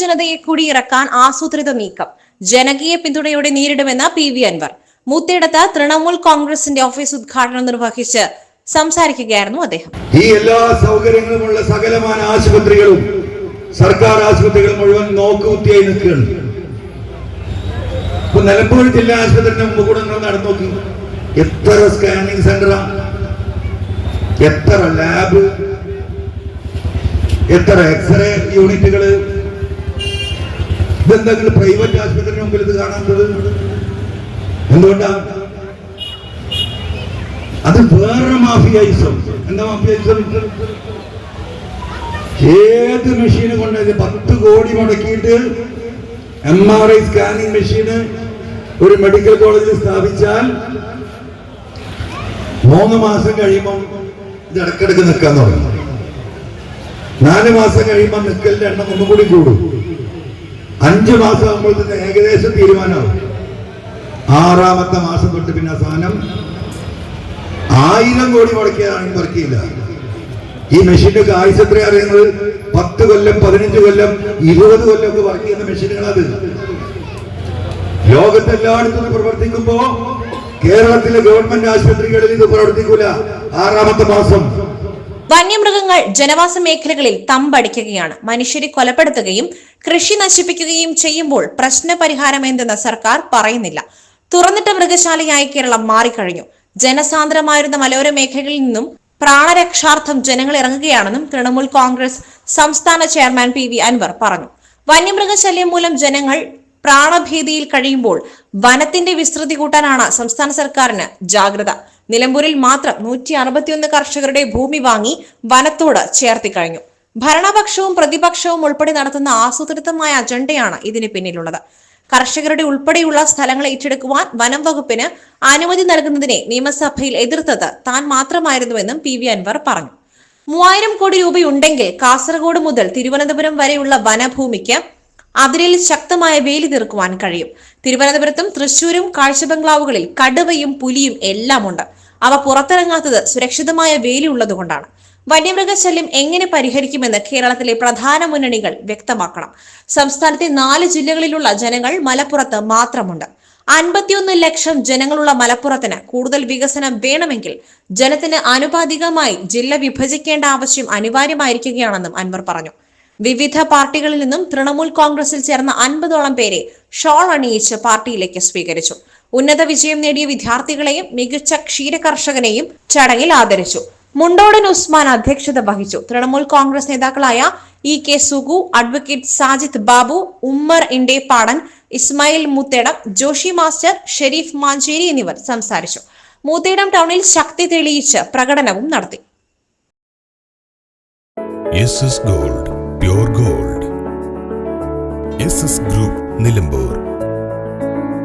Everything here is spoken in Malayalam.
ജനതയെ കുടിയിറക്കാൻ ആസൂത്രിത നീക്കം. ജനകീയ പിന്തുണയോടെ നേരിടുമെന്ന് പി വി അൻവർ. മൂത്തേടത്ത് തൃണമൂൽ കോൺഗ്രസിന്റെ ഓഫീസ് ഉദ്ഘാടനം നിർവഹിച്ച് സംസാരിക്കുകയായിരുന്നു അദ്ദേഹം. ഈ എല്ലാ സൗകര്യങ്ങളുമുള്ള സകലമാന ആശുപത്രികളും സർക്കാർ ആശുപത്രികൾ മുഴുവൻ നോക്കുകുത്തിയായി നിൽക്കുകയാണ്. ഇപ്പൊ നിലമ്പൂർ ജില്ലാ ആശുപത്രിന്റെ മുമ്പ് കൂടെ എത്ര സ്കാനിങ് സെന്ററാ? എത്ര ലാബ്? എത്ര എക്സ്റേ യൂണിറ്റുകൾ? ഇതെന്തെങ്കിലും പ്രൈവറ്റ് ആശുപത്രി മുമ്പിൽ ഇത് കാണാത്തത്? എന്തുകൊണ്ടാണ് അത് വേറെ മാഫിയായിസം. എന്താ മാഫിയായിസം? ഏത് മെഷീന് കൊണ്ട് പത്ത് കോടി മുടക്കിയിട്ട് എം ആർ ഐ സ്കാനിങ് മെഷീന് ഒരു മെഡിക്കൽ കോളേജിൽ സ്ഥാപിച്ചാൽ മൂന്ന് മാസം കഴിയുമ്പം ഇത് ഇടക്കിടക്ക് നിൽക്കാൻ തുടങ്ങും നാല് മാസം കഴിയുമ്പോൾ നിൽക്കലിന്റെ എണ്ണം ഒന്നും കൂടി കൂടും. അഞ്ച് മാസം തന്നെ ഏകദേശം തീരുമാനമാവും. ആറാമത്തെ മാസം തൊട്ട് പിന്നെ സാധനം ആയിരം കോടി മുടക്കിയതാണെങ്കിൽ വർക്കിയില്ല ഈ മെഷീന്റെ ആയുസ് എത്ര അറിയുന്നത്? പത്ത് കൊല്ലം പതിനഞ്ച് കൊല്ലം ഇരുപത് കൊല്ലം ഒക്കെ വർക്ക് ചെയ്യുന്ന മെഷീനുകളത് ലോകത്തെല്ലായിടത്തും പ്രവർത്തിക്കുമ്പോ കേരളത്തിലെ ഗവൺമെന്റ് ആശുപത്രികളിൽ ഇത് പ്രവർത്തിക്കൂല. ആറാമത്തെ മാസം. വന്യമൃഗങ്ങൾ ജനവാസ മേഖലകളിൽ തമ്പടിക്കുകയാണ്. മനുഷ്യരെ കൊലപ്പെടുത്തുകയും കൃഷി നശിപ്പിക്കുകയും ചെയ്യുമ്പോൾ പ്രശ്ന എന്തെന്ന് സർക്കാർ പറയുന്നില്ല. തുറന്നിട്ട മൃഗശാലയായി കേരളം മാറിക്കഴിഞ്ഞു. ജനസാന്ദ്രമായിരുന്ന മലയോര മേഖലകളിൽ നിന്നും പ്രാണരക്ഷാർത്ഥം ജനങ്ങൾ ഇറങ്ങുകയാണെന്നും തൃണമൂൽ കോൺഗ്രസ് സംസ്ഥാന ചെയർമാൻ പി വി അൻവർ പറഞ്ഞു. വന്യമൃഗശല്യം മൂലം ജനങ്ങൾ പ്രാണഭീതിയിൽ കഴിയുമ്പോൾ വനത്തിന്റെ വിസ്തൃതി കൂട്ടാനാണ് സംസ്ഥാന സർക്കാരിന് ജാഗ്രത. നിലമ്പൂരിൽ മാത്രം നൂറ്റി അറുപത്തിയൊന്ന് കർഷകരുടെ ഭൂമി വാങ്ങി വനത്തോട് ചേർത്തി കഴിഞ്ഞു. ഭരണപക്ഷവും പ്രതിപക്ഷവും ഉൾപ്പെടെ നടത്തുന്ന ആസൂത്രിതമായ അജണ്ടയാണ് ഇതിന് പിന്നിലുള്ളത്. കർഷകരുടെ ഉൾപ്പെടെയുള്ള സ്ഥലങ്ങൾ ഏറ്റെടുക്കുവാൻ വനം വകുപ്പിന് അനുമതി നൽകുന്നതിനെ നിയമസഭയിൽ എതിർത്തത് താൻ മാത്രമായിരുന്നുവെന്നും പി വി അൻവർ പറഞ്ഞു. മൂവായിരം കോടി രൂപയുണ്ടെങ്കിൽ കാസർഗോഡ് മുതൽ തിരുവനന്തപുരം വരെയുള്ള വനഭൂമിക്ക് അതിരിൽ ശക്തമായ വേലി തീർക്കുവാൻ കഴിയും. തിരുവനന്തപുരത്തും തൃശൂരും കാഴ്ച ബംഗ്ലാവുകളിൽ കടുവയും പുലിയും എല്ലാമുണ്ട്. അവ പുറത്തിറങ്ങാത്തത് സുരക്ഷിതമായ വേലി ഉള്ളതുകൊണ്ടാണ്. വന്യമൃഗശല്യം എങ്ങനെ പരിഹരിക്കുമെന്ന് കേരളത്തിലെ പ്രധാന മുന്നണികൾ വ്യക്തമാക്കണം. സംസ്ഥാനത്തെ നാല് ജില്ലകളിലുള്ള ജനങ്ങൾ മലപ്പുറത്ത് മാത്രമുണ്ട്. അൻപത്തിയൊന്ന് ലക്ഷം ജനങ്ങളുള്ള മലപ്പുറത്തിന് കൂടുതൽ വികസനം വേണമെങ്കിൽ ജനത്തിന് ആനുപാതികമായി ജില്ല വിഭജിക്കേണ്ട ആവശ്യം അനിവാര്യമായിരിക്കുകയാണെന്നും അൻവർ പറഞ്ഞു. വിവിധ പാർട്ടികളിൽ നിന്നും തൃണമൂൽ കോൺഗ്രസിൽ ചേർന്ന അൻപതോളം പേരെ ഷോൾ അണിയിച്ച് പാർട്ടിയിലേക്ക് സ്വീകരിച്ചു. ഉന്നത വിജയം നേടിയ വിദ്യാർത്ഥികളെയും മികച്ച ക്ഷീരകർഷകനെയും ചടങ്ങിൽ ആദരിച്ചു. മുണ്ടോടൻ ഉസ്മാൻ അധ്യക്ഷത വഹിച്ചു. തൃണമൂൽ കോൺഗ്രസ് നേതാക്കളായ E K Sugu advocate Sajid Babu Ummer Indeppadan Ismail Muthedam Joshi master Sherif Mancheri എന്നിവർ സംസാരിച്ചു. മൂത്തേടം ടൗണിൽ ശക്തി തെളിയിച്ച് പ്രകടനവും നടത്തി. Gold pure gold. Group Nilambur.